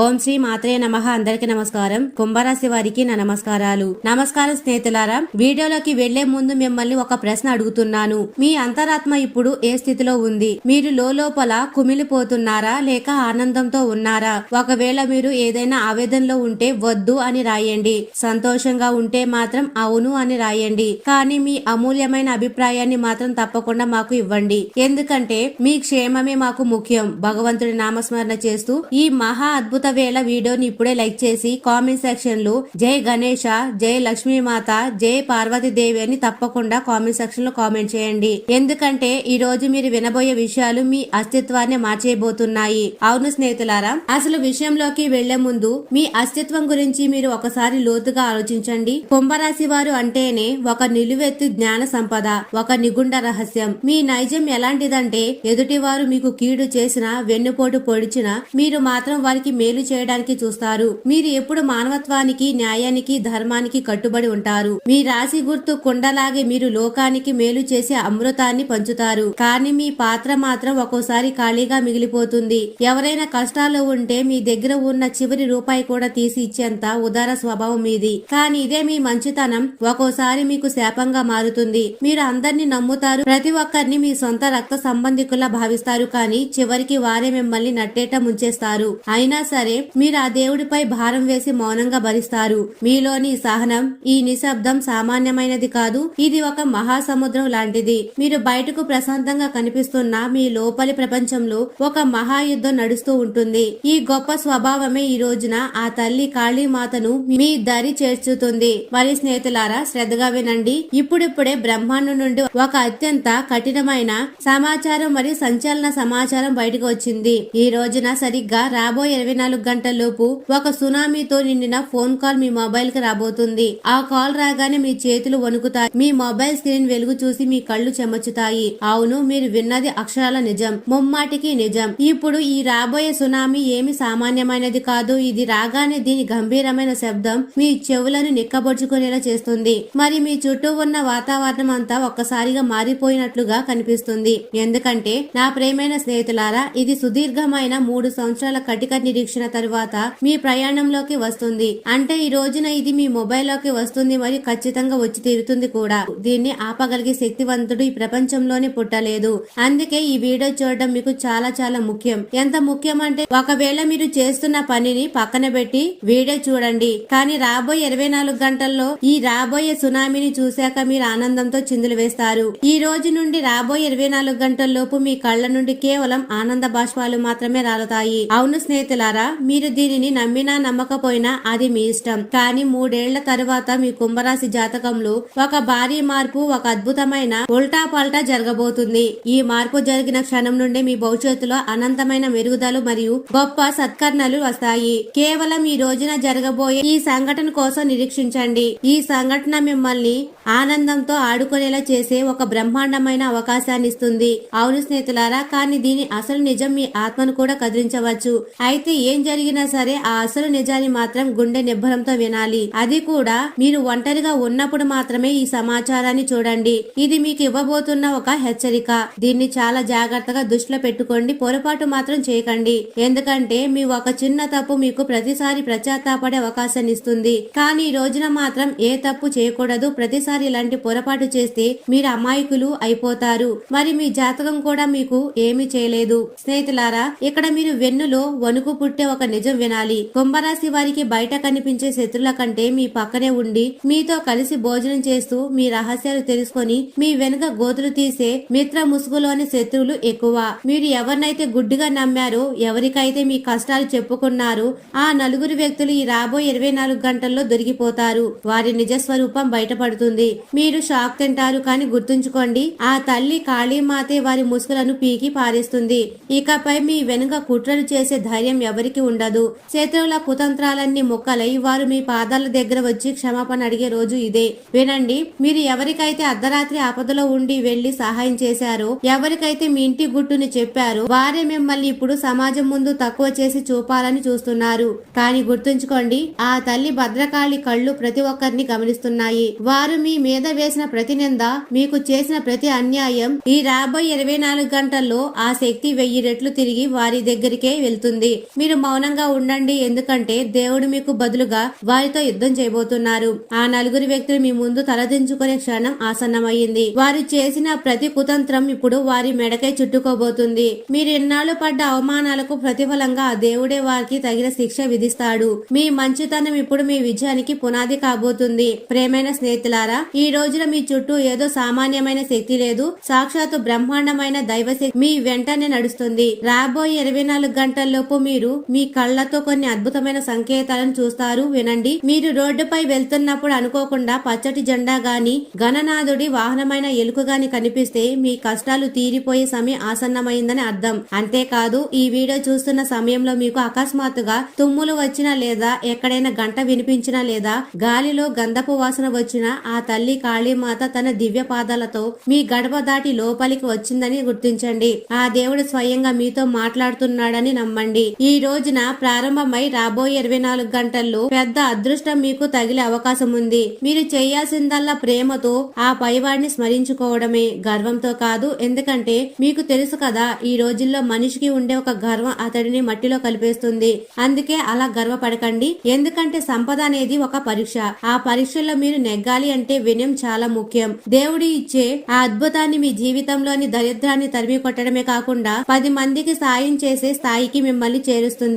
ఓం శ్రీ మాత్రే నమ. అందరికి నమస్కారం. కుంభరాశి వారికి నా నమస్కారాలు. నమస్కారం స్నేహితులారా వీడియోలోకి వెళ్ళే ముందు మిమ్మల్ని ఒక ప్రశ్న అడుగుతున్నాను. మీ అంతరాత్మ ఇప్పుడు ఏ స్థితిలో ఉంది? మీరు లోపల కుమిలిపోతున్నారా లేక ఆనందంతో ఉన్నారా? ఒకవేళ మీరు ఏదైనా ఆవేదనలో ఉంటే వద్దు అని రాయండి. సంతోషంగా ఉంటే మాత్రం అవును అని రాయండి. కానీ మీ అమూల్యమైన అభిప్రాయాన్ని మాత్రం తప్పకుండా మాకు ఇవ్వండి. ఎందుకంటే మీ క్షేమమే మాకు ముఖ్యం. భగవంతుడి నామస్మరణ చేస్తూ ఈ మహా అద్భుత వేళ వీడియోని ఇప్పుడే లైక్ చేసి కామెంట్ సెక్షన్లో జై గణేష జై లక్ష్మీమాత జై పార్వతీదేవి అని తప్పకుండా కామెంట్ సెక్షన్లో కామెంట్ చేయండి. ఎందుకంటే ఈ రోజు మీరు వినబోయే విషయాలు మీ అస్తిత్వాన్ని మార్చేయబోతున్నాయి. అవును స్నేహితులారా అసలు విషయంలోకి వెళ్ళే ముందు మీ అస్తిత్వం గురించి మీరు ఒకసారి లోతుగా ఆలోచించండి. కుంభరాశి వారు అంటేనే ఒక నిలువెత్తు జ్ఞాన సంపద ఒక నిగుండ రహస్యం. మీ నైజం ఎలాంటిదంటే ఎదుటివారు మీకు కీడు చేసిన వెన్నుపోటు పొడిచినా మీరు మాత్రం వారికి మేలు చేయడానికి చూస్తారు. మీరు ఎప్పుడు మానవత్వానికి న్యాయానికి ధర్మానికి కట్టుబడి ఉంటారు. మీ రాశి గుర్తు కుండలాగే మీరు లోకానికి మేలు చేసే అమృతాన్ని పంచుతారు. కానీ మీ పాత్ర మాత్రం ఒక్కోసారి ఖాళీగా మిగిలిపోతుంది. ఎవరైనా కష్టాల్లో ఉంటే మీ దగ్గర ఉన్న చివరి రూపాయి కూడా తీసి ఇచ్చేంత ఉదార స్వభావం మీది. కానీ ఇదే మీ మంచితనం. ఒక్కోసారి మీకు శాపంగా మారుతుంది. మీరు అందరినీ నమ్ముతారు. ప్రతి ఒక్కరిని మీ సొంత రక్త సంబంధికులా భావిస్తారు. కానీ చివరికి వారే మిమ్మల్ని నట్టేట ముంచేస్తారు. అయినా సరే మీరు ఆ దేవుడిపై భారం వేసి మౌనంగా భరిస్తారు. మీలోని సహనం ఈ నిశ్శబ్దం సామాన్యమైనది కాదు ఇది ఒక మహాసముద్రం లాంటిది. మీరు బయటకు ప్రశాంతంగా కనిపిస్తున్న మీ లోపలి ప్రపంచంలో ఒక మహాయుద్ధం నడుస్తూ ఉంటుంది. ఈ గొప్ప స్వభావమే ఈ రోజున ఆ తల్లి కాళీమాతను మీ దరి చేర్చుతుంది. మరి స్నేహితులారా శ్రద్ధగా వినండి. ఇప్పుడిప్పుడే బ్రహ్మాండం నుండి ఒక అత్యంత కఠినమైన సమాచారం మరియు సంచలన సమాచారం బయటకు వచ్చింది. ఈ రోజున సరిగ్గా రాబోయే ఇరవై నాలుగు గంటల్లోపు ఒక సునామీతో నిండిన ఫోన్ కాల్ మీ మొబైల్కి రాబోతుంది. ఆ కాల్ రాగానే మీ చేతులు వణుకుతాయి. మీ మొబైల్ స్క్రీన్ వెలుగు చూసి మీ కళ్ళు చెమచుతాయి. అవును మీరు విన్నది అక్షరాల నిజం. ముమ్మాటికి నిజం. ఇప్పుడు ఈ రాబోయే సునామీ ఏమి సామాన్యమైనది కాదు. ఇది రాగానే దీని గంభీరమైన శబ్దం మీ చెవులను నిక్కబొడుచుకునేలా చేస్తుంది. మరి మీ చుట్టూ ఉన్న వాతావరణం అంతా ఒక్కసారిగా మారిపోయినట్లుగా కనిపిస్తుంది. ఎందుకంటే నా ప్రేమైన స్నేహితులారా ఇది సుదీర్ఘమైన మూడు సంవత్సరాల కటిక నిరీక్షణ తరువాత మీ ప్రయాణంలోకి వస్తుంది. అంటే ఈ రోజున ఇది మీ మొబైల్లోకి వస్తుంది మరియు ఖచ్చితంగా వచ్చి తీరుతుంది కూడా. దీన్ని ఆపగలిగే శక్తివంతుడు ఈ ప్రపంచంలోనే పుట్టలేదు. అందుకే ఈ వీడియో చూడడం మీకు చాలా చాలా ముఖ్యం. ఎంత ముఖ్యం అంటే ఒకవేళ మీరు చేస్తున్న పనిని పక్కన పెట్టి వీడియో చూడండి. కానీ రాబోయే ఇరవై నాలుగు గంటల్లో ఈ రాబోయే సునామీని చూశాక మీరు ఆనందంతో చిందులు వేస్తారు. ఈ రోజు నుండి రాబోయే ఇరవై నాలుగు గంటల్లోపు మీ కళ్ళ నుండి కేవలం ఆనంద బాష్పాలు మాత్రమే రాలుతాయి. అవును స్నేహితులారా మీరు దీనిని నమ్మినా నమ్మకపోయినా అది మీ ఇష్టం. కానీ మూడేళ్ళ తరువాత మీ కుంభరాశి జాతకంలో ఒక భారీ మార్పు ఒక అద్భుతమైన ఉల్టా పల్టా జరగబోతుంది. ఈ మార్పు జరిగిన క్షణం నుండి మీ భవిష్యత్తులో అనంతమైన మెరుగుదలు మరియు గొప్ప సత్కరణలు వస్తాయి. కేవలం ఈ రోజున జరగబోయే ఈ సంఘటన కోసం నిరీక్షించండి. ఈ సంఘటన మిమ్మల్ని ఆనందంతో ఆడుకునేలా చేసే ఒక బ్రహ్మాండమైన అవకాశాన్ని ఇస్తుంది. అవును స్నేహితులారా కానీ దీని అసలు నిజం మీ ఆత్మను కూడా కదిలించవచ్చు. అయితే ఏ ఏం జరిగినా సరే ఆ అసలు నిజాన్ని మాత్రం గుండె నిబ్బరంతో వినాలి. అది కూడా మీరు ఒంటరిగా ఉన్నప్పుడు మాత్రమే ఈ సమాచారాన్ని చూడండి. ఇది మీకు ఇవ్వబోతున్న ఒక హెచ్చరిక. దీన్ని చాలా జాగ్రత్తగా దృష్టిలో పెట్టుకోండి. పొరపాటు మాత్రం చేయకండి. ఎందుకంటే మీ ఒక చిన్న తప్పు మీకు ప్రతిసారి ప్రచాతాపడే అవకాశాన్ని ఇస్తుంది. కానీ ఈ రోజున మాత్రం ఏ తప్పు చేయకూడదు. ప్రతిసారి ఇలాంటి పొరపాటు చేస్తే మీరు అమాయకులు అయిపోతారు. మరి మీ జాతకం కూడా మీకు ఏమీ చేయలేదు. స్నేహితులారా ఇక్కడ మీరు వెన్నులో వణుకు పుట్టే ఒక నిజం వినాలి. కుంభరాశి వారికి బయట కనిపించే శత్రుల కంటే మీ పక్కనే ఉండి మీతో కలిసి భోజనం చేస్తూ మీ రహస్యాలు తెలుసుకొని మీ వెనుక గోతులు తీసే మిత్ర ముసుగులోని శత్రువులు ఎక్కువ. మీరు ఎవరినైతే గుడ్డిగా నమ్మారో ఎవరికైతే మీ కష్టాలు చెప్పుకున్నారో ఆ నలుగురు వ్యక్తులు ఈ రాబోయే ఇరవై నాలుగు గంటల్లో దొరికిపోతారు. వారి నిజ స్వరూపం బయటపడుతుంది. మీరు షాక్ తింటారు కానీ గుర్తుంచుకోండి ఆ తల్లి కాళీమాతే వారి ముసుగులను పీకి పారేస్తుంది. ఇకపై మీ వెనుక కుట్రలు చేసే ధైర్యం ఎవరికి ఉండదు. శత్రువుల కుతంత్రాలన్నీ మొక్కలై వారు మీ పాదాల దగ్గర వచ్చి క్షమాపణ అడిగే రోజు ఇదే. వినండి మీరు ఎవరికైతే అర్ధరాత్రి ఆపదలో ఉండి వెళ్ళి సహాయం చేశారో ఎవరికైతే మీ ఇంటి గుట్టుని చెప్పారో వారే మిమ్మల్ని ఇప్పుడు సమాజం ముందు తక్కువ చేసి చూపాలని చూస్తున్నారు. కానీ గుర్తుంచుకోండి ఆ తల్లి భద్రకాళి కళ్ళు ప్రతి ఒక్కరిని గమనిస్తున్నాయి. వారు మీ మీద వేసిన ప్రతి నింద మీకు చేసిన ప్రతి అన్యాయం ఈ రాబోయే ఇరవై నాలుగు గంటల్లో ఆ శక్తి వెయ్యి రెట్లు తిరిగి వారి దగ్గరికే వెళ్తుంది. మీరు మౌనంగా ఉండండి. ఎందుకంటే దేవుడు మీకు బదులుగా వారితో యుద్ధం చేయబోతున్నారు. ఆ నలుగురు వ్యక్తులు మీ ముందు తలదించుకునే క్షణం ఆసన్నమయ్యింది. వారు చేసిన ప్రతి కుతంత్రం ఇప్పుడు వారి మెడకై చుట్టుకోబోతుంది. మీరు ఎన్నాళ్ళు పడ్డ అవమానాలకు ప్రతిఫలంగా ఆ దేవుడే వారికి తగిన శిక్ష విధిస్తాడు. మీ మంచితనం ఇప్పుడు మీ విజయానికి పునాది కాబోతుంది. ప్రేమైన స్నేహితులారా ఈ రోజున మీ చుట్టూ ఏదో సామాన్యమైన శక్తి లేదు. సాక్షాత్తు బ్రహ్మాండమైన దైవశక్తి మీ వెంటనే నడుస్తుంది. రాబోయే ఇరవై నాలుగు గంటల్లోపు మీరు మీ కళ్ళతో కొన్ని అద్భుతమైన సంకేతాలను చూస్తారు. వినండి. మీరు రోడ్డుపై వెళ్తున్నప్పుడు అనుకోకుండా పచ్చటి జెండా గాని గణనాథుడి వాహనమైన ఎలుక గాని కనిపిస్తే మీ కష్టాలు తీరిపోయే సమయం ఆసన్నమైందని అర్థం. అంతేకాదు ఈ వీడియో చూస్తున్న సమయంలో మీకు అకస్మాత్తుగా తుమ్ములు వచ్చినా లేదా ఎక్కడైనా గంట వినిపించినా లేదా గాలిలో గంధపు వాసన వచ్చినా ఆ తల్లి కాళీమాత తన దివ్య పాదాలతో మీ గడప దాటి లోపలికి వచ్చిందని గుర్తించండి. ఆ దేవుడు స్వయంగా మీతో మాట్లాడుతున్నాడని నమ్మండి. ఈ రోజు రోజున ప్రారంభమై రాబోయే ఇరవై నాలుగు గంటల్లో పెద్ద అదృష్టం మీకు తగిలే అవకాశం ఉంది. మీరు చేయాల్సిందల్లా ప్రేమతో ఆ పైవాడిని స్మరించుకోవడమే గర్వంతో కాదు ఎందుకంటే మీకు తెలుసు కదా ఈ రోజుల్లో మనిషికి ఉండే ఒక గర్వం అతడిని మట్టిలో కలిపేస్తుంది. అందుకే అలా గర్వపడకండి. ఎందుకంటే సంపద అనేది ఒక పరీక్ష. ఆ పరీక్షలో మీరు నెగ్గాలి అంటే వినయం చాలా ముఖ్యం. దేవుడి ఇచ్చే ఆ అద్భుతాన్ని మీ జీవితంలోని దరిద్రాన్ని తరిమి కొట్టడమే కాకుండా పది మందికి సాయం చేసే స్థాయికి మిమ్మల్ని చేరుస్తుంది.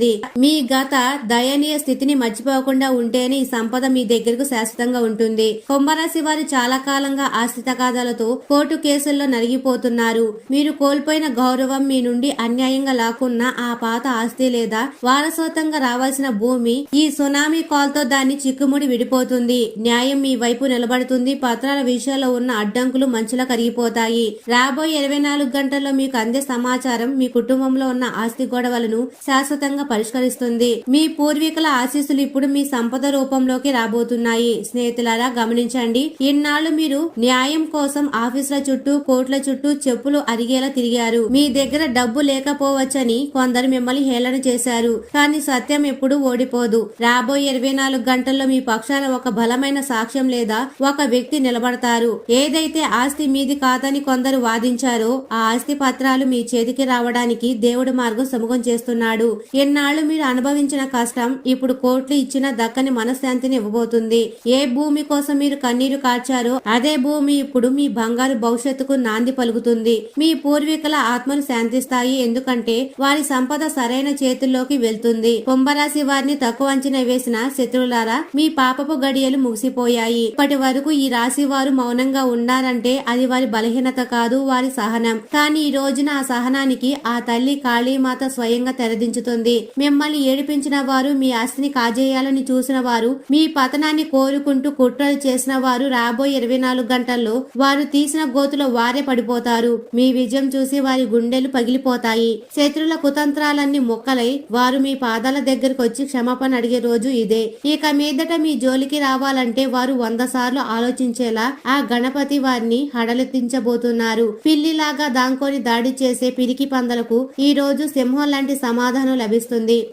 మీ గత దయనీయ స్థితిని మర్చిపోకుండా ఉంటేనే ఈ సంపద మీ దగ్గరకు శాశ్వతంగా ఉంటుంది. కుంభరాశి వారు చాలా కాలంగా ఆస్తి తగాదాలతో కోర్టు కేసుల్లో నలిగిపోతున్నారు. మీరు కోల్పోయిన గౌరవం మీ నుండి అన్యాయంగా లాక్కున్న ఆ పాత ఆస్తి లేదా వారసత్వంగా రావాల్సిన భూమి ఈ సునామీ కాల్తో దాన్ని చిక్కుముడి విడిపోతుంది. న్యాయం మీ వైపు నిలబడుతుంది. పత్రాల విషయంలో ఉన్న అడ్డంకులు మంచులా కరిగిపోతాయి. రాబోయే ఇరవై నాలుగు గంటల్లో మీకు అందే సమాచారం మీ కుటుంబంలో ఉన్న ఆస్తి గొడవలను శాశ్వతంగా పరిష్కరిస్తుంది. మీ పూర్వీకుల ఆశీస్సులు ఇప్పుడు మీ సంపద రూపంలోకి రాబోతున్నాయి. స్నేహితులారా గమనించండి. ఇన్నాళ్ళు మీరు న్యాయం కోసం ఆఫీసుల చుట్టూ కోర్టుల చుట్టూ చెప్పులు అరిగేలా తిరిగారు. మీ దగ్గర డబ్బు లేకపోవచ్చని కొందరు మిమ్మల్ని హేళన చేశారు. కానీ సత్యం ఎప్పుడు ఓడిపోదు. రాబోయే ఇరవై నాలుగు గంటల్లో మీ పక్షాన ఒక బలమైన సాక్ష్యం లేదా ఒక వ్యక్తి నిలబడతారు. ఏదైతే ఆస్తి మీది కాదని కొందరు వాదించారో ఆ ఆస్తి పత్రాలు మీ చేతికి రావడానికి దేవుడు మార్గం సుముఖం చేస్తున్నాడు. ఎన్నాళ్ళు మీరు అనుభవించిన కష్టం ఇప్పుడు కోట్లు ఇచ్చిన దక్కని మనశ్శాంతిని ఇవ్వబోతుంది. ఏ భూమి కోసం మీరు కన్నీరు కాచారో అదే భూమి ఇప్పుడు మీ బంగారు భవిష్యత్తుకు నాంది పలుకుతుంది. మీ పూర్వీకుల ఆత్మలు శాంతిస్తాయి ఎందుకంటే వారి సంపద సరైన చేతుల్లోకి వెళ్తుంది. కుంభరాశి వారిని తక్కువ అంచనా వేసిన శత్రువులారా మీ పాపపు గడియలు ముగిసిపోయాయి. ఇప్పటి వరకు ఈ రాశి వారు మౌనంగా ఉన్నారంటే అది వారి బలహీనత కాదు వారి సహనం. కానీ ఈ రోజున ఆ సహనానికి ఆ తల్లి కాళీమాత స్వయంగా తెరదించుతుంది. మిమ్మల్ని ఏడిపించిన వారు మీ ఆస్తిని కాజేయాలని చూసిన వారు మీ పతనాన్ని కోరుకుంటూ కుట్రలు చేసిన వారు రాబోయే ఇరవై నాలుగు గంటల్లో వారు తీసిన గోతులో వారే పడిపోతారు. మీ విజయం చూసి వారి గుండెలు పగిలిపోతాయి. శత్రుల కుతంత్రాలన్నీ మొక్కలై వారు మీ పాదాల దగ్గరకు వచ్చి క్షమాపణ అడిగే రోజు ఇదే. ఇక మీదట మీ జోలికి రావాలంటే వారు వంద సార్లు ఆలోచించేలా ఆ గణపతి వారిని హడలెత్తించబోతున్నారు. పిల్లిలాగా దాంకొని దాడి చేసే పిరికి పందలకు ఈ రోజు సింహం లాంటి సమాధానం లభిస్తుంది.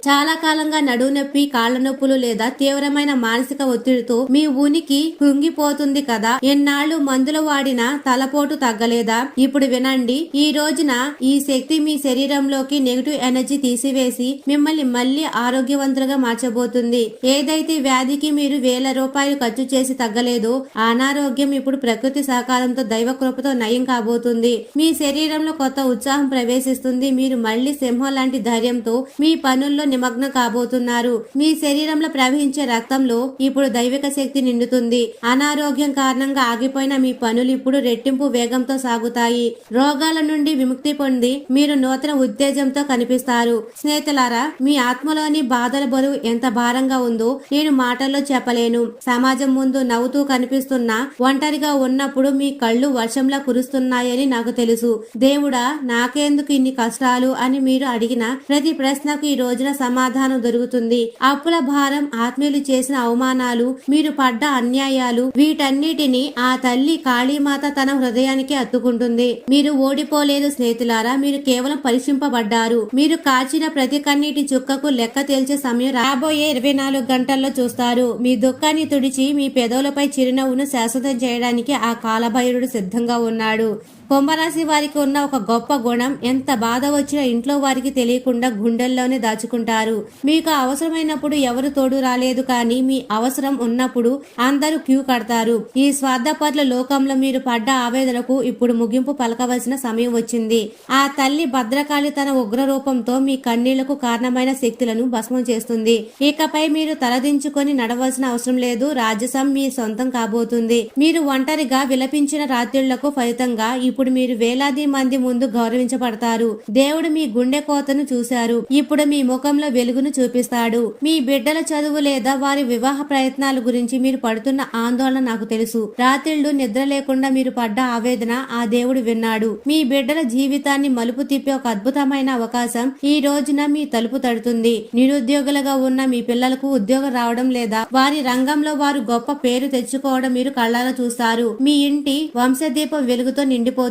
చాలా కాలంగా నడువు నొప్పి కాళ్ళ నొప్పులు లేదా తీవ్రమైన మానసిక ఒత్తిడితో మీ ఉనికి కృంగిపోతుంది కదా. ఎన్నాళ్ళు మందులు వాడిన తలపోటు తగ్గలేదా? ఇప్పుడు వినండి. ఈ రోజున ఈ శక్తి మీ శరీరంలోకి నెగిటివ్ ఎనర్జీ తీసివేసి మిమ్మల్ని మళ్ళీ ఆరోగ్యవంతులుగా మార్చబోతుంది. ఏదైతే వ్యాధికి మీరు వేల రూపాయలు ఖర్చు చేసి తగ్గలేదో అనారోగ్యం ఇప్పుడు ప్రకృతి సహకారంతో దైవ కృపతో నయం కాబోతుంది. మీ శరీరంలో కొత్త ఉత్సాహం ప్రవేశిస్తుంది. మీరు మళ్ళీ సింహం లాంటి ధైర్యంతో మీ పనుల్లో నిమగ్నం కాబోతున్నారు. మీ శరీరంలో ప్రవహించే రక్తంలో ఇప్పుడు దైవిక శక్తి నిండుతుంది. అనారోగ్యం కారణంగా ఆగిపోయిన మీ పనులు ఇప్పుడు రెట్టింపు వేగంతో సాగుతాయి. రోగాల నుండి విముక్తి పొంది మీరు నూతన ఉత్తేజంతో కనిపిస్తారు. స్నేహితులారా మీ ఆత్మలోని బాధల బరువు ఎంత భారంగా ఉందో నేను మాటల్లో చెప్పలేను. సమాజం ముందు నవ్వుతూ కనిపిస్తున్నా ఒంటరిగా ఉన్నప్పుడు మీ కళ్ళు వర్షంలా కురుస్తున్నాయని నాకు తెలుసు. దేవుడా నాకెందుకు ఇన్ని కష్టాలు అని మీరు అడిగిన ప్రతి ప్రశ్నకు ఈ రోజున సమాధానం దొరుకుతుంది. అప్పుల భారం ఆత్మీయులు చేసిన అవమానాలు మీరు పడ్డ అన్యాయాలు వీటన్నిటిని ఆ తల్లి కాళీమాత తన హృదయానికి అత్తుకుంటుంది. మీరు ఓడిపోలేదు స్నేహితులారా మీరు కేవలం పరీక్షింపబడ్డారు. మీరు కాచిన ప్రతి కన్నీటి చుక్కకు లెక్క తేల్చే సమయం రాబోయే ఇరవై నాలుగు గంటల్లో చూస్తారు. మీ దుఃఖాన్ని తుడిచి మీ పెదవులపై చిరునవ్వును శాశ్వతం చేయడానికి ఆ కాలభైరుడు సిద్ధంగా ఉన్నాడు. కుంభరాశి వారికి ఉన్న ఒక గొప్ప గుణం ఎంత బాధ వచ్చినా ఇంట్లో వారికి తెలియకుండా గుండెల్లోనే దాచుకుంటారు. మీకు అవసరమైనప్పుడు ఎవరు తోడు రాలేదు కానీ మీ అవసరం ఉన్నప్పుడు అందరూ క్యూ కడతారు. ఈ స్వార్థపరుల లోకంలో మీరు పడ్డ ఆవేదనకు ఇప్పుడు ముగింపు పలకవలసిన సమయం వచ్చింది. ఆ తల్లి భద్రకాళి తన ఉగ్ర రూపంతో మీ కన్నీళ్ళకు కారణమైన శక్తులను భస్మం చేస్తుంది. ఇకపై మీరు తలదించుకొని నడవలసిన అవసరం లేదు. రాజసం మీ సొంతం కాబోతుంది. మీరు ఒంటరిగా విలపించిన రాత్రులకు ఫలితంగా ఇప్పుడు ఇప్పుడు మీరు వేలాది మంది ముందు గౌరవించబడతారు. దేవుడు మీ గుండె కోతను చూశారు. ఇప్పుడు మీ ముఖంలో వెలుగును చూపిస్తాడు. మీ బిడ్డల చదువు లేదా వారి వివాహ ప్రయత్నాల గురించి మీరు పడుతున్న ఆందోళన నాకు తెలుసు. రాత్రిళ్ళు నిద్ర లేకుండా మీరు పడ్డ ఆవేదన ఆ దేవుడు విన్నాడు. మీ బిడ్డల జీవితాన్ని మలుపు తిప్పే ఒక అద్భుతమైన అవకాశం ఈ రోజున మీ తలుపు తడుతుంది. నిరుద్యోగులుగా ఉన్న మీ పిల్లలకు ఉద్యోగం రావడం లేదా వారి రంగంలో వారు గొప్ప పేరు తెచ్చుకోవడం మీరు కళ్ళారా చూస్తారు. మీ ఇంటి వంశదీపం వెలుగుతో నిండిపోతుంది.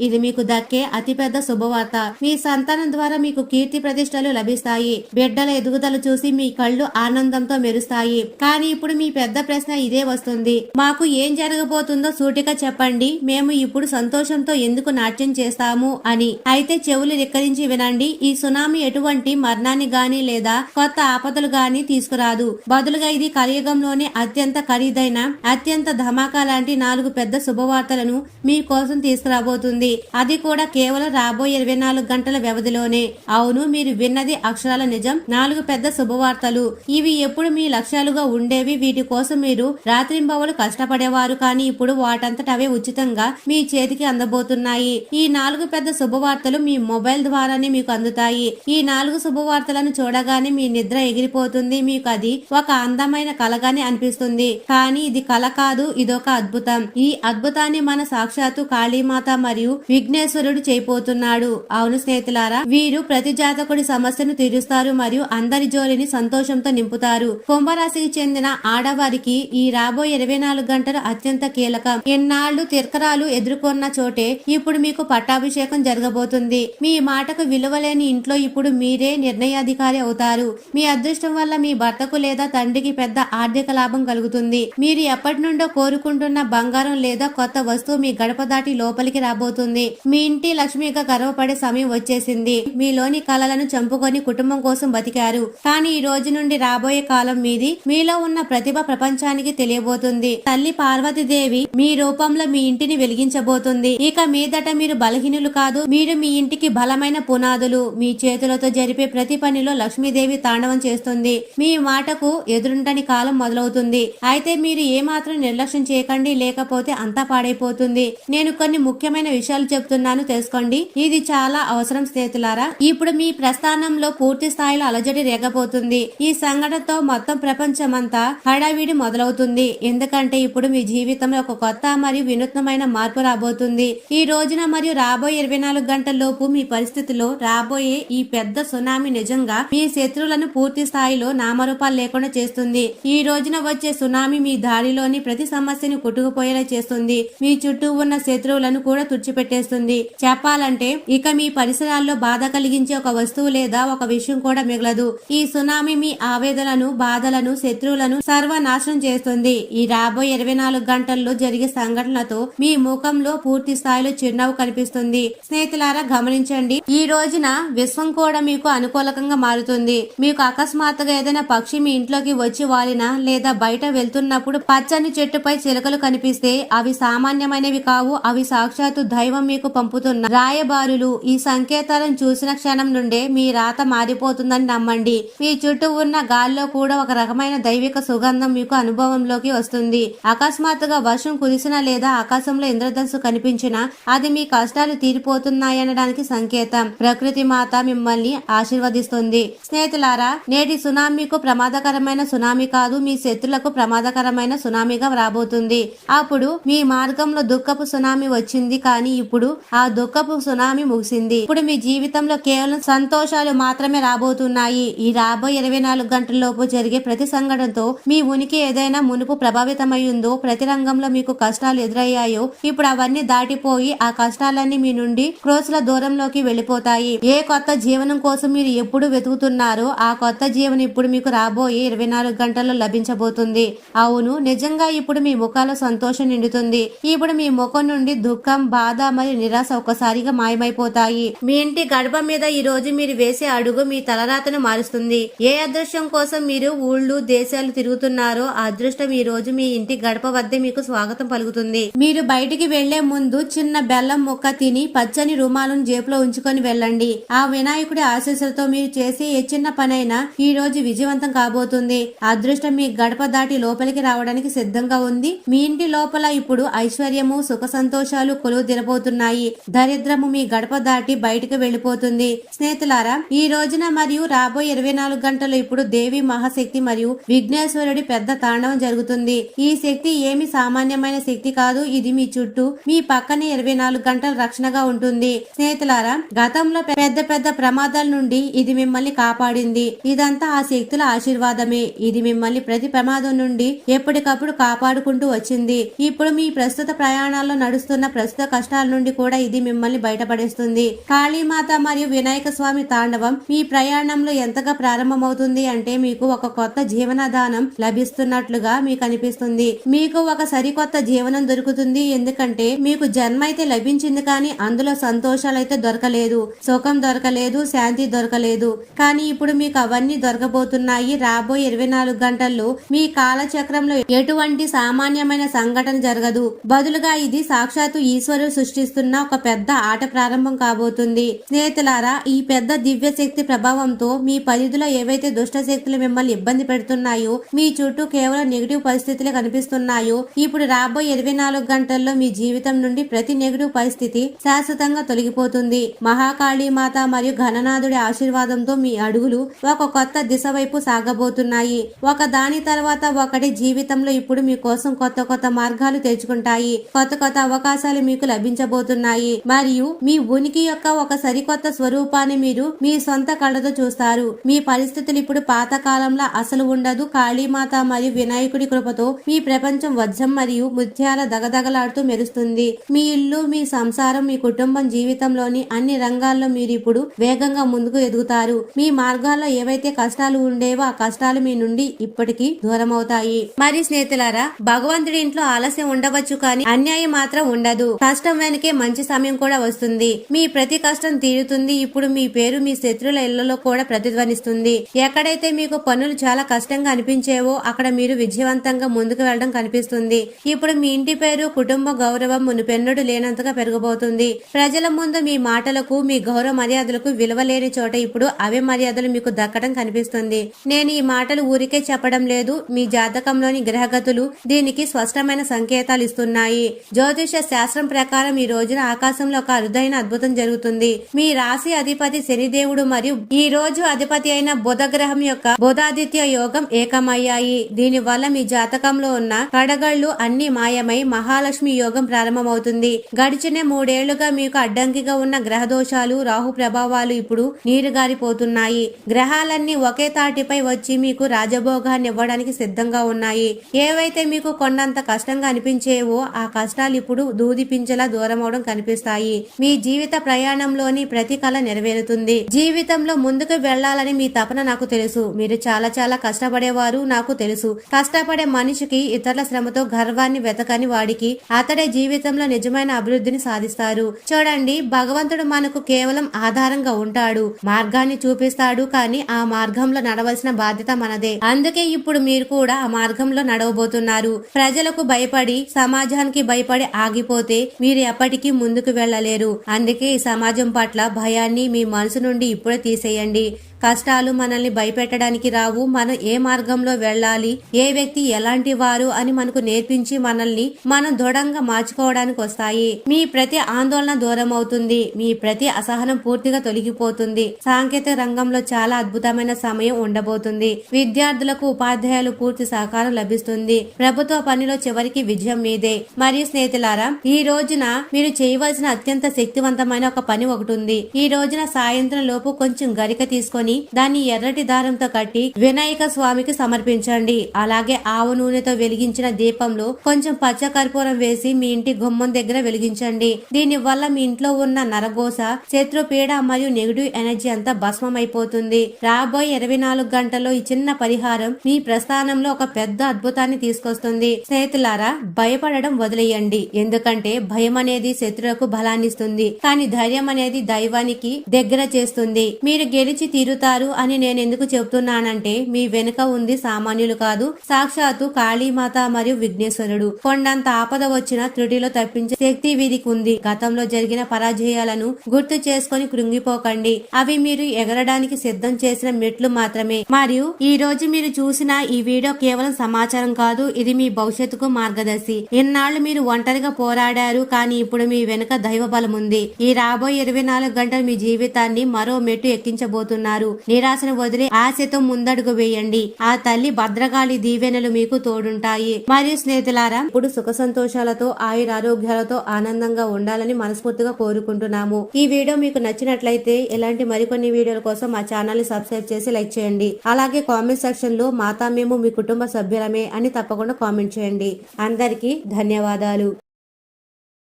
ఇది మీకు దక్కే అతిపెద్ద శుభవార్త. మీ సంతానం ద్వారా మీకు కీర్తి ప్రతిష్టలు లభిస్తాయి. బిడ్డల ఎదుగుదల చూసి మీ కళ్ళు ఆనందంతో మెరుస్తాయి. కానీ ఇప్పుడు మీ పెద్ద ప్రశ్న ఇదే వస్తుంది. మాకు ఏం జరగబోతుందో సూటిగా చెప్పండి. మేము ఇప్పుడు సంతోషంతో ఎందుకు నాట్యం చేస్తాము అని. అయితే చెవులు రిక్కరించి వినండి. ఈ సునామీ ఎటువంటి మరణాన్ని గాని లేదా కొత్త ఆపదలు గాని తీసుకురాదు. బదులుగా ఇది కలియుగంలోనే అత్యంత ఖరీదైన అత్యంత ధమాకా లాంటి నాలుగు పెద్ద శుభవార్తలను మీ కోసం రాబోతుంది. అది కూడా కేవలం రాబోయే ఇరవై నాలుగు గంటల వ్యవధిలోనే. అవును మీరు విన్నది అక్షరాల నిజం. నాలుగు పెద్ద శుభవార్తలు. ఇవి ఎప్పుడు మీ లక్ష్యాలుగా ఉండేవి? వీటి కోసం మీరు రాత్రింబవలు కష్టపడేవారు. కానీ ఇప్పుడు వాటంతట అవే ఉచితంగా మీ చేతికి అందబోతున్నాయి. ఈ నాలుగు పెద్ద శుభవార్తలు మీ మొబైల్ ద్వారానే మీకు అందుతాయి. ఈ నాలుగు శుభవార్తలను చూడగానే మీ నిద్ర ఎగిరిపోతుంది. మీకు అది ఒక అందమైన కలగానే అనిపిస్తుంది. కానీ ఇది కల కాదు ఇదొక అద్భుతం. ఈ అద్భుతాన్ని మన సాక్షాత్తు కాళీమాత మరియు విఘ్నేశ్వరుడు చేయబోతున్నాడు. అవును స్నేహితులారా వీరు ప్రతి జాతకుడి సమస్యను తీరుస్తారు మరియు అందరి జోలిని సంతోషంతో నింపుతారు. కుంభరాశికి చెందిన ఆడవారికి ఈ రాబోయే ఇరవై నాలుగు గంటలు అత్యంత కీలకం. ఎన్నాళ్ళు తిరకరాలు ఎదుర్కొన్న చోటే ఇప్పుడు మీకు పట్టాభిషేకం జరగబోతుంది. మీ మాటకు విలువలేని ఇంట్లో ఇప్పుడు మీరే నిర్ణయాధికారి అవుతారు. మీ అదృష్టం వల్ల మీ భర్తకు లేదా తండ్రికి పెద్ద ఆర్థిక లాభం కలుగుతుంది. మీరు ఎప్పటి నుండో కోరుకుంటున్న బంగారం లేదా కొత్త వస్తువు మీ గడప దాటి లోపలికి రాబోతుంది. మీ ఇంటి లక్ష్మిగా గర్వపడే సమయం వచ్చేసింది. మీలోని కలలను చంపుకొని కుటుంబం కోసం బతికారు. కానీ ఈ రోజు నుండి రాబోయే కాలం మీది. మీలో ఉన్న ప్రతిభ ప్రపంచానికి తెలియబోతుంది. తల్లి పార్వతీదేవి మీ రూపంలో మీ ఇంటిని వెలిగించబోతుంది. ఇక మీదట మీరు బలహీనులు కాదు. మీరు మీ ఇంటికి బలమైన పునాదులు. మీ చేతులతో జరిపే ప్రతి పనిలో లక్ష్మీదేవి తాండవం చేస్తుంది. మీ మాటకు ఎదురుంటని కాలం మొదలవుతుంది. అయితే మీరు ఏమాత్రం నిర్లక్ష్యం చేయకండి. లేకపోతే అంతా పాడైపోతుంది. నేను కొన్ని ముఖ్యమైన విషయాలు చెప్తున్నాను తెలుసుకోండి. ఇది చాలా అవసరం స్నేహితులారా. ఇప్పుడు మీ ప్రస్థానంలో పూర్తి స్థాయిలో అలజడి రేగపోతుంది ఈ సంఘటనతో మొత్తం ప్రపంచమంతా హడావిడి మొదలవుతుంది. ఎందుకంటే ఇప్పుడు మీ జీవితంలో ఒక కొత్త మరియు వినూత్నమైన మార్పు రాబోతుంది. ఈ రోజున మరియు రాబోయే ఇరవై నాలుగు గంటల లోపు మీ పరిస్థితిలో రాబోయే ఈ పెద్ద సునామీ నిజంగా మీ శత్రువులను పూర్తి స్థాయిలో నామరూపాలు లేకుండా చేస్తుంది. ఈ రోజున వచ్చే సునామీ మీ దారిలోని ప్రతి సమస్యని కొట్టుకుపోయేలా చేస్తుంది. మీ చుట్టూ ఉన్న శత్రువులను కూడా తుడిచిపెట్టేస్తుంది. చెప్పాలంటే ఇక మీ పరిసరాల్లో బాధ కలిగించే ఒక వస్తువు లేదా ఒక విషయం కూడా మిగలదు. ఈ సునామీ మీ ఆవేదనలను బాధలను శత్రువులను సర్వనాశనం చేస్తుంది. ఈ రాబోయే ఇరవై నాలుగు గంటల్లో జరిగే సంఘటనలతో మీ ముఖంలో పూర్తి స్థాయిలో చిరునవ్వు కనిపిస్తుంది. స్నేహితులారా గమనించండి. ఈ రోజున విశ్వం కూడా మీకు అనుకూలకంగా మారుతుంది. మీకు అకస్మాత్తుగా ఏదైనా పక్షి మీ ఇంట్లోకి వచ్చి వాలినా లేదా బయట వెళ్తున్నప్పుడు పచ్చని చెట్టుపై చిలకలు కనిపిస్తే అవి సామాన్యమైనవి కావు అవి సాక్షాత్తు దైవం మీకు పంపుతున్న రాయబారులు ఈ సంకేతాలను చూసిన క్షణం నుండే మీ రాత మారిపోతుందని నమ్మండి. మీ చుట్టూ ఉన్న గాల్లో కూడా ఒక రకమైన దైవిక సుగంధం మీకు అనుభవంలోకి వస్తుంది. అకస్మాత్తుగా వర్షం కురిసినా లేదా ఆకాశంలో ఇంద్రధనుసు కనిపించినా అది మీ కష్టాలు తీరిపోతున్నాయనడానికి సంకేతం. ప్రకృతి మాత మిమ్మల్ని ఆశీర్వదిస్తుంది. స్నేహితులారా నేటి సునామీకు ప్రమాదకరమైన సునామీ కాదు మీ శత్రులకు ప్రమాదకరమైన సునామీగా రాబోతుంది. అప్పుడు మీ మార్గంలో దుఃఖపు సునామీ వచ్చింది. కానీ ఇప్పుడు ఆ దుఃఖపు సునామీ ముగిసింది. ఇప్పుడు మీ జీవితంలో కేవలం సంతోషాలు మాత్రమే రాబోతున్నాయి. ఈ రాబోయే ఇరవై నాలుగు గంటల లోపు జరిగే ప్రతి సంఘటనతో మీ ఉనికి ఏదైనా మునుపు ప్రభావితమయ్యిందో ప్రతి రంగంలో మీకు కష్టాలు ఎదురయ్యాయో ఇప్పుడు అవన్నీ దాటిపోయి ఆ కష్టాలన్నీ మీ నుండి క్రోసుల దూరంలోకి వెళ్ళిపోతాయి. ఏ కొత్త జీవనం కోసం మీరు ఎప్పుడు వెతుకుతున్నారో ఆ కొత్త జీవనం ఇప్పుడు మీకు రాబోయే ఇరవై నాలుగు గంటల్లో లభించబోతుంది. అవును నిజంగా ఇప్పుడు మీ ముఖాల సంతోషం నిండుతుంది. ఇప్పుడు మీ ముఖం నుండి దుఃఖం దుఃఖం బాధ మరియు నిరాశ ఒక్కసారిగా మాయమైపోతాయి. మీ ఇంటి గడప మీద ఈ రోజు మీరు వేసే అడుగు మీ తలరాతను మారుస్తుంది. ఏ అదృష్టం కోసం మీరు ఊళ్ళు దేశాలు తిరుగుతున్నారో ఆ అదృష్టం ఈ రోజు మీ ఇంటి గడప వద్ద మీకు స్వాగతం పలుకుతుంది. మీరు బయటికి వెళ్ళే ముందు చిన్న బెల్లం ముక్క తిని పచ్చని రుమాలను జేబులో ఉంచుకొని వెళ్ళండి. ఆ వినాయకుడి ఆశీస్సులతో మీరు చేసే ఏ చిన్న పనైనా ఈ రోజు విజయవంతం కాబోతుంది. అదృష్టం మీ గడప దాటి లోపలికి రావడానికి సిద్ధంగా ఉంది. మీ ఇంటి లోపల ఇప్పుడు ఐశ్వర్యము సుఖ సంతోషాలు కొలువు తిరబోతున్నాయి దరిద్రము మీ గడప దాటి బయటకు వెళ్ళిపోతుంది స్నేహితులారా ఈ రోజున మరియు రాబోయే ఇరవై నాలుగు గంటలు ఇప్పుడు దేవి మహాశక్తి మరియు విఘ్నేశ్వరుడి పెద్ద తాండవం జరుగుతుంది. ఈ శక్తి ఏమి సామాన్యమైన శక్తి కాదు. ఇది మీ చుట్టూ మీ పక్కనే ఇరవై నాలుగు గంటల రక్షణగా ఉంటుంది. స్నేహితులారా గతంలో పెద్ద పెద్ద ప్రమాదాల నుండి ఇది మిమ్మల్ని కాపాడింది. ఇదంతా ఆ శక్తుల ఆశీర్వాదమే. ఇది మిమ్మల్ని ప్రతి ప్రమాదం నుండి ఎప్పటికప్పుడు కాపాడుకుంటూ వచ్చింది. ఇప్పుడు మీ ప్రస్తుత ప్రయాణాల్లో నడుస్తున్న ప్రస్తుత కష్టాల నుండి కూడా ఇది మిమ్మల్ని బయటపడేస్తుంది. కాళీమాత మరియు వినాయక స్వామి తాండవం మీ ప్రయాణంలో ఎంతగా ప్రారంభమవుతుంది అంటే మీకు ఒక కొత్త జీవనాధానం లభిస్తున్నట్లుగా మీకు అనిపిస్తుంది. మీకు ఒక సరికొత్త జీవనం దొరుకుతుంది ఎందుకంటే మీకు జన్మ అయితే లభించింది కానీ అందులో సంతోషాలు అయితే దొరకలేదు. సుఖం దొరకలేదు శాంతి దొరకలేదు. కానీ ఇప్పుడు మీకు అవన్నీ దొరకబోతున్నాయి. రాబోయే ఇరవై నాలుగు గంటల్లో మీ కాలచక్రంలో ఎటువంటి సామాన్యమైన సంఘటన జరగదు. బదులుగా ఇది సాక్షాత్తు ఈ ఈశ్వరుడు సృష్టిస్తున్న ఒక పెద్ద ఆట ప్రారంభం కాబోతుంది. స్నేహితులారా ఈ పెద్ద దివ్య శక్తి ప్రభావంతో మీ పరిధిలో ఏవైతే దుష్ట శక్తులు మిమ్మల్ని ఇబ్బంది పెడుతున్నాయో మీ చుట్టూ కేవలం నెగిటివ్ పరిస్థితులే కనిపిస్తున్నాయో ఇప్పుడు రాబోయే ఇరవై నాలుగు గంటల్లో మీ జీవితం నుండి ప్రతి నెగిటివ్ పరిస్థితి శాశ్వతంగా తొలగిపోతుంది. మహాకాళీ మాత మరియు ఘననాథుడి ఆశీర్వాదంతో మీ అడుగులు ఒక కొత్త దిశ వైపు సాగబోతున్నాయి. ఒక దాని తర్వాత ఒకటి జీవితంలో ఇప్పుడు మీ కోసం కొత్త కొత్త మార్గాలు తెచ్చుకుంటాయి కొత్త కొత్త అవకాశాలు మీకు లభించబోతున్నాయి. మరియు మీ ఉనికి యొక్క ఒక సరికొత్త స్వరూపాన్ని మీరు మీ సొంత కళ్ళతో చూస్తారు. మీ పరిస్థితులు ఇప్పుడు పాత కాలంలో అసలు ఉండదు. కాళీమాత మరియు వినాయకుడి కృపతో మీ ప్రపంచం వజ్రం మరియు ముత్యాల దగదగలాడుతూ మెరుస్తుంది. మీ ఇల్లు మీ సంసారం మీ కుటుంబం జీవితంలోని అన్ని రంగాల్లో మీరు ఇప్పుడు వేగంగా ముందుకు ఎదుగుతారు. మీ మార్గాల్లో ఏవైతే కష్టాలు ఉండేవో ఆ కష్టాలు మీ నుండి ఇప్పటికీ దూరం అవుతాయి మరి స్నేహితులారా భగవంతుడి ఇంట్లో ఆలస్యం ఉండవచ్చు కానీ అన్యాయం మాత్రం ఉండదు. కష్టం వెనకే మంచి సమయం కూడా వస్తుంది. మీ ప్రతి కష్టం తీరుతుంది. ఇప్పుడు మీ పేరు మీ శత్రుల ఇళ్ళలో కూడా ప్రతిధ్వనిస్తుంది. ఎక్కడైతే మీకు పనులు చాలా కష్టంగా అనిపించేవో అక్కడ మీరు విజయవంతంగా ముందుకు వెళ్ళడం కనిపిస్తుంది. ఇప్పుడు మీ ఇంటి పేరు కుటుంబ గౌరవం మునుపెన్నడు లేనంతగా పెరిగిపోతుంది. ప్రజల ముందు మీ మాటలకు మీ గౌరవ మర్యాదలకు విలువ లేని చోట ఇప్పుడు అవే మర్యాదలు మీకు దక్కడం కనిపిస్తుంది. నేను ఈ మాటలు ఊరికే చెప్పడం లేదు. మీ జాతకంలోని గ్రహగతులు దీనికి స్పష్టమైన సంకేతాలు ఇస్తున్నాయి. జ్యోతిష శాస్త్రం ప్రకారం ఈ రోజున ఆకాశంలో ఒక అరుదైన అద్భుతం జరుగుతుంది. మీ రాశి అధిపతి శనిదేవుడు మరియు ఈ రోజు అధిపతి అయిన బుధ గ్రహం యొక్క బుధాదిత్య యోగం ఏకమయ్యాయి. దీని వల్ల మీ జాతకంలో ఉన్న కడగళ్ళు అన్ని మాయమై మహాలక్ష్మి యోగం ప్రారంభమవుతుంది. గడిచిన మూడేళ్ళుగా మీకు అడ్డంకిగా ఉన్న గ్రహ దోషాలు రాహు ప్రభావాలు ఇప్పుడు నీరుగారిపోతున్నాయి. గ్రహాలన్నీ ఒకే తాటిపై వచ్చి మీకు రాజభోగాన్ని ఇవ్వడానికి సిద్ధంగా ఉన్నాయి. ఏవైతే మీకు కొండంత కష్టంగా అనిపించేవో ఆ కష్టాలు ఇప్పుడు దూది కనిపించేలా దూరం అవడం కనిపిస్తాయి. మీ జీవిత ప్రయాణంలోని ప్రతి కళ నెరవేరుతుంది. జీవితంలో ముందుకు వెళ్ళాలని మీ తపన నాకు తెలుసు. మీరు చాలా చాలా కష్టపడేవారు నాకు తెలుసు. కష్టపడే మనిషికి ఇతరుల శ్రమతో గర్వాన్ని వెతకని వాడికి అతడే జీవితంలో నిజమైన అభివృద్ధిని సాధిస్తారు. చూడండి భగవంతుడు మనకు కేవలం ఆధారంగా ఉంటాడు. మార్గాన్ని చూపిస్తాడు కానీ ఆ మార్గంలో నడవలసిన బాధ్యత మనదే. అందుకే ఇప్పుడు మీరు కూడా ఆ మార్గంలో నడవబోతున్నారు. ప్రజలకు భయపడి సమాజానికి భయపడి ఆగిపోతే మీరు ఎప్పటికీ ముందుకు వెళ్ళలేరు. అందుకే ఈ సమాజం పట్ల భయాన్ని మీ మనసు నుండి ఇప్పుడే తీసేయండి. కష్టాలు మనల్ని భయపెట్టడానికి రావు. మనం ఏ మార్గంలో వెళ్ళాలి? ఏ వ్యక్తి ఎలాంటి వారు అని మనకు నేర్పించి మనల్ని మనం దృఢంగా మార్చుకోవడానికి వస్తాయి. మీ ప్రతి ఆందోళన దూరం అవుతుంది. మీ ప్రతి అసహనం పూర్తిగా తొలగిపోతుంది. సాంకేతిక రంగంలో చాలా అద్భుతమైన సమయం ఉండబోతుంది. విద్యార్థులకు ఉపాధ్యాయులు పూర్తి సహకారం లభిస్తుంది. ప్రభుత్వ పనిలో చివరికి విజయం మీదే. మరియు స్నేహితులారా ఈ రోజున మీరు చేయవలసిన అత్యంత శక్తివంతమైన ఒక పని ఒకటి ఉంది. ఈ రోజున సాయంత్రం లోపు కొంచెం గరిక తీసుకొని తీసుకొని దాన్ని ఎర్రటి దారంతో కట్టి వినాయక స్వామికి సమర్పించండి. అలాగే ఆవు నూనెతో వెలిగించిన దీపంలో కొంచెం పచ్చ కర్పూరం వేసి మీ ఇంటి గుమ్మం దగ్గర వెలిగించండి. దీని వల్ల మీ ఇంట్లో ఉన్న నరగోస శత్రు పీడ మరియు నెగిటివ్ ఎనర్జీ అంతా భస్మం అయిపోతుంది రాబోయే ఇరవై నాలుగు గంటల్లో ఈ చిన్న పరిహారం మీ ప్రస్థానంలో ఒక పెద్ద అద్భుతాన్ని తీసుకొస్తుంది. స్నేహితులారా భయపడడం వదిలేయండి. ఎందుకంటే భయం అనేది శత్రువులకు బలాన్నిస్తుంది. కానీ ధైర్యం అనేది దైవానికి దగ్గర చేస్తుంది. మీరు గెలిచి తీరుతారు. అని నేను ఎందుకు చెప్తున్నానంటే మీ వెనుక ఉంది సామాన్యులు కాదు సాక్షాత్తు కాళీమాత మరియు విఘ్నేశ్వరుడు. కొండంత ఆపద వచ్చిన త్రుటిలో తప్పించే శక్తి వీరికి ఉంది గతంలో జరిగిన పరాజయాలను గుర్తు చేసుకొని కృంగిపోకండి. అవి మీరు ఎగరడానికి సిద్ధం చేసిన మెట్లు మాత్రమే. మరియు ఈ రోజు మీరు చూసిన ఈ వీడియో కేవలం సమాచారం కాదు ఇది మీ భవిష్యత్తుకు మార్గదర్శి. ఇన్నాళ్ళు మీరు ఒంటరిగా పోరాడారు కానీ ఇప్పుడు మీ వెనుక దైవ బలం ఉంది ఈ రాబోయే ఇరవై నాలుగు గంటలు మీ జీవితాన్ని మరో మెట్టు ఎక్కించబోతున్నారు. నిరాశను వదిలి ఆశతో ముందడుగు వేయండి. ఆ తల్లి భద్రకాళి దీవెనలు మీకు తోడుంటాయి. మరియు స్నేహితులారా ఇప్పుడు సుఖ సంతోషాలతో ఆయుర ఆరోగ్యాలతో ఆనందంగా ఉండాలని మనస్ఫూర్తిగా కోరుకుంటున్నాము. ఈ వీడియో మీకు నచ్చినట్లయితే ఇలాంటి మరికొన్ని వీడియోల కోసం మా ఛానల్ని సబ్స్క్రైబ్ చేసి లైక్ చేయండి. అలాగే కామెంట్ సెక్షన్లో మాతా మేము మీ కుటుంబ సభ్యులమే అని తప్పకుండా కామెంట్ చేయండి. అందరికీ ధన్యవాదాలు.